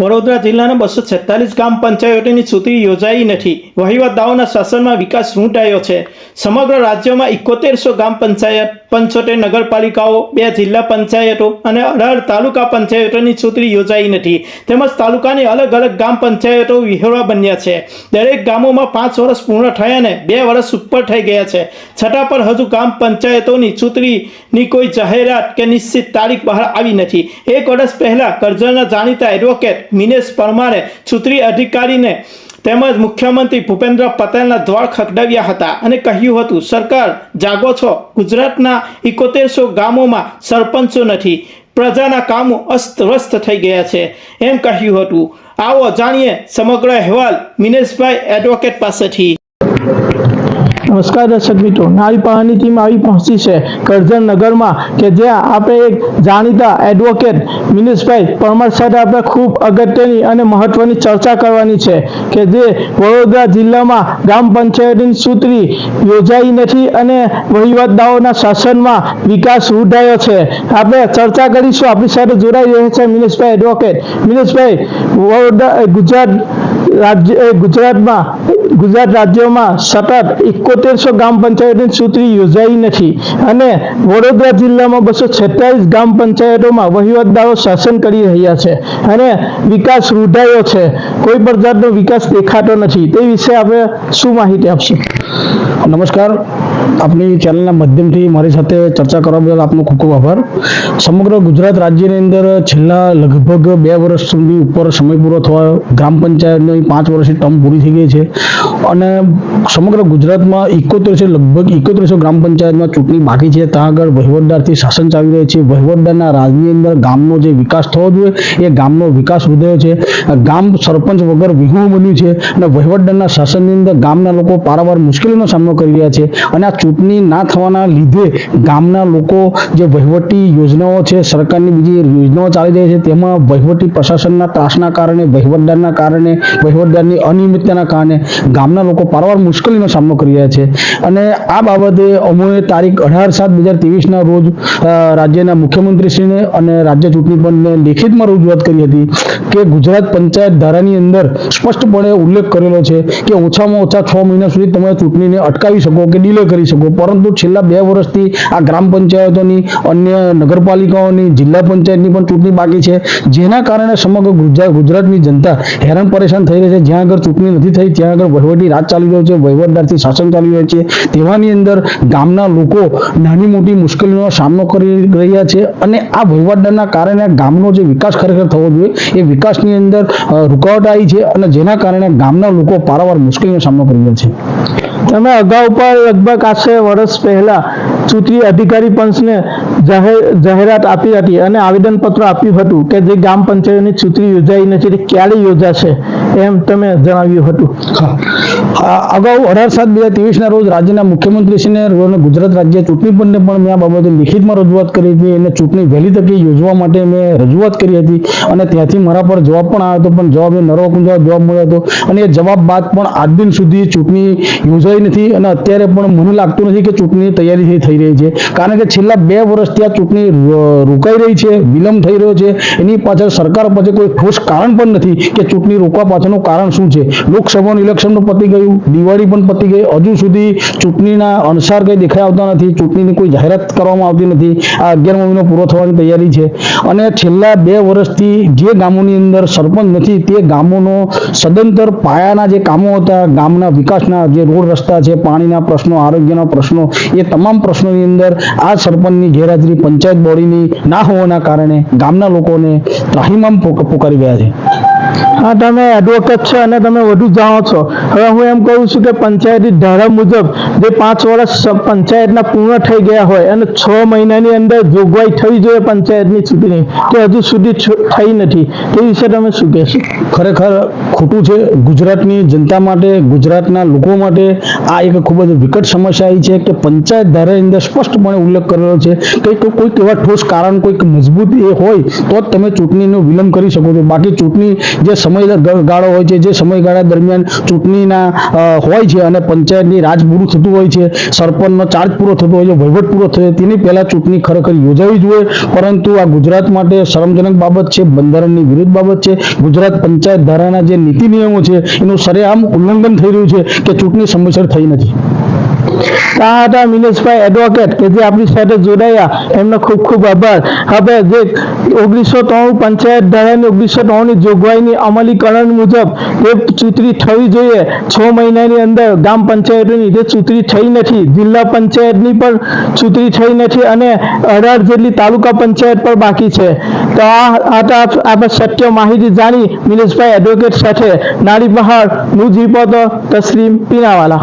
વડોદરા જિલ્લાના બસો છેતાલીસ ગ્રામ પંચાયતોની ચૂંટણી યોજાઈ નથી. વહીવટદારોના શાસનમાં વિકાસ રૂંટાયો છે. સમગ્ર રાજ્યમાં ઇકોતેરસો ગ્રામ પંચાયત પંચોતેર નગરપાલિકાઓ, બે જિલ્લા પંચાયતો અને અઢાર તાલુકા પંચાયતોની ચૂંટણી યોજાઈ નથી. તેમજ તાલુકાની અલગ અલગ ગ્રામ પંચાયતો વિહોળા બન્યા છે. દરેક ગામોમાં પાંચ વર્ષ પૂર્ણ થયા ને બે વર્ષ ઉપર થઈ ગયા છે. છતાં પણ હજુ ગ્રામ પંચાયતોની ચૂંટણીની કોઈ જાહેરાત કે નિશ્ચિત તારીખ બહાર આવી નથી. એક વર્ષ પહેલાં કરજણના જાણીતા એડવોકેટ મિનેશ પરમારે ચૂંટણી અધિકારીને તેમજ મુખ્યમંત્રી ભૂપેન્દ્ર પટેલના દ્વાર ખગડાવ્યા હતા અને કહ્યું હતું, સરકાર, જાગો છો. ગુજરાતના એકોતેરસો ગામોમાં સરપંચો નથી. પ્રજાના કામો અસ્તવ્યસ્ત થઈ ગયા છે. એમ કહ્યું હતું. આવો જાણીએ સમગ્ર અહેવાલ મિનેશભાઈ એડવોકેટ પાસેથી. નમસ્કાર દર્શક મિત્રો. નારી પાવાની ટીમ આવી પહોંચી છે કરજણ નગરમાં કે જ્યાં આપણે એક જાણીતા એડવોકેટ મિનેશભાઈ પરમાર સાથે આપણે ખૂબ અગત્યની અને મહત્વની ચર્ચા કરવાની છે કે જે વડોદરા જિલ્લામાં ગ્રામ પંચાયતની સૂત્રી યોજાઈ નથી અને વહીવટદારોના શાસનમાં વિકાસ રૂઢાયો છે. આપણે ચર્ચા કરીશું. આપણી સાથે જોડાઈ રહ્યા છે મિનેશભાઈ એડવોકેટ મિનેશભાઈ, વડોદરા, ગુજરાત રાજ્ય ગુજરાતમાં, ગુજરાત રાજ્યમાં સતત એકોતેરસો ગ્રામ પંચાયતની ચૂંટણી યોજાઈ નથી અને વડોદરા જિલ્લામાં બસો છેતાલીસ ગ્રામ પંચાયતોમાં વહીવટદારો શાસન કરી રહ્યા છે અને વિકાસ રૂઢાયો છે. કોઈ પણ જાતનો વિકાસ દેખાતો નથી. તે વિશે આપણે શું માહિતી આપશું? નમસ્કાર. આપની ચેનલના માધ્યમથી મારી સાથે ચર્ચા કરવા બદલ આપનો ખૂબ ખૂબ આભાર. સમગ્ર ગુજરાત રાજ્યની અંદર છેલ્લા લગભગ બે વર્ષ સુધી ઉપર સમય પૂરો થવા, ગ્રામ પંચાયતની પાંચ વર્ષની ટર્મ પૂરી થઈ ગઈ છે અને સમગ્ર ગુજરાતમાં ઇકોતેરસો લગભગ ઇકોતેરસો ગ્રામ પંચાયતમાં ચૂંટણી બાકી છે. ત્યાં આગળ વહીવટદારથી શાસન ચાલી રહ્યું છે. વહીવટદારના રાજની અંદર ગામનો જે વિકાસ થવો જોઈએ, એ ગામનો વિકાસ વધ્યો છે. ગામ સરપંચ વગર વિહુ બન્યું છે અને વહીવટદારના શાસનની અંદર ગામના લોકો પારાવાર મુશ્કેલીનો સામનો કરી રહ્યા છે અને આ ચૂંટણી ના થવાના લીધે ગામના લોકો જે વહીવટી યોજનાઓ છે, સરકારની બીજી યોજનાઓ ચાલી રહી છે, તેમાં વહીવટી પ્રશાસનના ત્રાસના કારણે, વહીવટદારના કારણે, વહીવટદારની અનિયમિતતાના કારણે ગામના લોકો પારવાર મુશ્કેલીનો સામનો કરી રહ્યા છે. અને આ બાબતે અમોએ તારીખ અઢાર સાત બે હજાર ત્રેવીસના રોજ રાજ્યના મુખ્યમંત્રીશ્રીને અને રાજ્ય ચૂંટણી પંચને લેખિતમાં રજૂઆત કરી હતી કે ગુજરાત પંચાયત ધારાની અંદર સ્પષ્ટપણે ઉલ્લેખ કરેલો છે કે ઓછામાં ઓછા છ મહિના સુધી તમે ચૂંટણીને અટકાવી શકો કે ડિલે કરી શકો. પરંતુ છેલ્લા બે વર્ષથી આ ગ્રામ પંચાયતોની, અન્ય નગરપાલિકાઓની, જિલ્લા પંચાયતની પણ ચૂંટણી બાકી છે. જેના કારણે સમગ્ર ગુજરાત ગુજરાતની જનતા હેરાન પરેશાન થઈ રહી છે. જ્યાં આગળ ચૂંટણી નથી થઈ, ત્યાં આગળ વહીવટી રાજ ચાલી રહ્યો છે, વહીવટદારથી શાસન ચાલી રહ્યું છે. તેવાની અંદર ગામના લોકો નાની મોટી મુશ્કેલીનો સામનો કરી રહ્યા છે અને આ વહીવટદારના કારણે ગામનો જે વિકાસ ખરેખર થવો જોઈએ, એ વિકાસની અંદર રૂકાવટ આવી છે અને જેના કારણે ગામના લોકો પારાવાર મુશ્કેલીનો સામનો કરી રહ્યા છે. તમે અગાઉ પણ લગભગ આશરે વર્ષ પહેલા ચૂંટણી અધિકારી પંચને જાહેરાત આપી હતી અને આવેદનપત્ર આપ્યું હતું કે જે ગ્રામ પંચાયતની ચૂંટણી યોજાઈ નથી ક્યારે યોજાશે એમ તમે જણાવ્યું હતું. અગાઉ અઢાર સાત બે હજાર ત્રેવીસના રોજ રાજ્યના મુખ્યમંત્રીશ્રીને ગુજરાત રાજ્ય ચૂંટણી પંચને પણ મેં આ બાબતે લિખિતમાં રજૂઆત કરી હતી. અને ચૂંટણી વહેલી તકે યોજવા માટે મેં રજૂઆત કરી હતી અને ત્યાંથી મારા પર જવાબ પણ આવ્યો હતો, પણ જવાબ એ નરો કુંજવા જવાબ મળ્યો હતો અને એ જવાબ બાદ પણ આજ દિન સુધી ચૂંટણી યોજાઈ નથી અને અત્યારે પણ મને લાગતું નથી કે ચૂંટણીની તૈયારી થઈ રહી છે. કારણ કે છેલ્લા બે આ ચૂંટણી રોકાઈ રહી છે, વિલંબ થઈ રહ્યો છે. એની પાછળ સરકાર પાસે કોઈ ઠોસ કારણ પણ નથી કે ચૂંટણી રોકવા પાછળનું કારણ શું છે. લોકસભાનું ઇલેક્શન પણ પતી ગયું, દિવાળી પણ પતી ગઈ. હજુ સુધી ચૂંટણીના અનુસાર કંઈ દેખાઈ આવતા નથી. ચૂંટણીની કોઈ જાહેરાત કરવામાં આવતી નથી. આ અગિયાર મહિનો પૂરો થવાની તૈયારી છે. અને છેલ્લા બે વર્ષથી જે ગામોની અંદર સરપંચ નથી, તે ગામોનો સદંતર પાયાના જે કામો હતા, ગામના વિકાસના જે રોડ રસ્તા છે, પાણીના પ્રશ્નો, આરોગ્યના પ્રશ્નો, એ તમામ પ્રશ્નોની અંદર આ સરપંચની ગેરહાજરી પંચાયત બોડીની ના હોવાના કારણે ગામના લોકોને ત્રાહિમામ પોક- પોકારી ગયા છે. હા, તમે એડવોકેટ છો અને તમે વધુ જાણો છો. હવે હું એમ કહું છું કે પંચાયતી ધારા મુજબ જે પાંચ વર્ષ પંચાયતના પૂર્ણ થઈ ગયા હોય અને છ મહિનાની અંદર જોગવાઈ થવી જોઈએ પંચાયતની ચૂંટણી કે હજુ સુધી થઈ નથી. તે વિશે તમે શું કહેશો? ખરેખર ખોટું છે. ગુજરાતની જનતા માટે, ગુજરાતના લોકો માટે આ એક ખૂબ જ વિકટ સમસ્યા આવી છે કે પંચાયત ધારાની અંદર સ્પષ્ટપણે ઉલ્લેખ કરેલો છે કે કોઈક એવા ઠોસ કારણ, કોઈક મજબૂત એ હોય તો જ તમે ચૂંટણીનો વિલંબ કરી શકો છો. બાકી ચૂંટણી જે સમય ગાળો હોય છે, જે સમયગાળા દરમિયાન ચૂંટણીના હોય છે અને પંચાયતની રાજ પૂરું થતું હોય છે, સરપંચનો ચાર્જ પૂરો થતો હોય છે, વહીવટ પૂરો થયો તેની પહેલા ચૂંટણી ખરેખર યોજાવી જોઈએ. પરંતુ આ ગુજરાત માટે શરમજનક બાબત છે, બંધારણની વિરુદ્ધ બાબત છે. ગુજરાત પંચાયત ધારાના જે નીતિ નિયમો છે, એનું સરેઆમ ઉલ્લંઘન થઈ રહ્યું છે કે ચૂંટણી સમયસર થઈ નથી. આ હતા મિનેશભાઈ એડવોકેટ કે જે આપણી સાથે જોડાયા, એમનો ખૂબ ખૂબ આભાર. હવે જે ઓગણીસો ત્રાણું પંચાયત ધારાની ઓગણીસો ત્રાણુંની જોગવાઈની અમલીકરણ મુજબ જે ચૂંટણી થવી જોઈએ, છ મહિનાની અંદર ગ્રામ પંચાયતોની જે ચૂંટણી થઈ નથી, જિલ્લા પંચાયતની પણ ચૂંટણી થઈ નથી અને અઢાર જેટલી તાલુકા પંચાયત પણ બાકી છે. તો આ હતા આપણે સત્ય માહિતી જાણી મિનેશભાઈ એડવોકેટ સાથે નાળી પહાડનું જીપો તો તસ્લીમ પીનાવાલા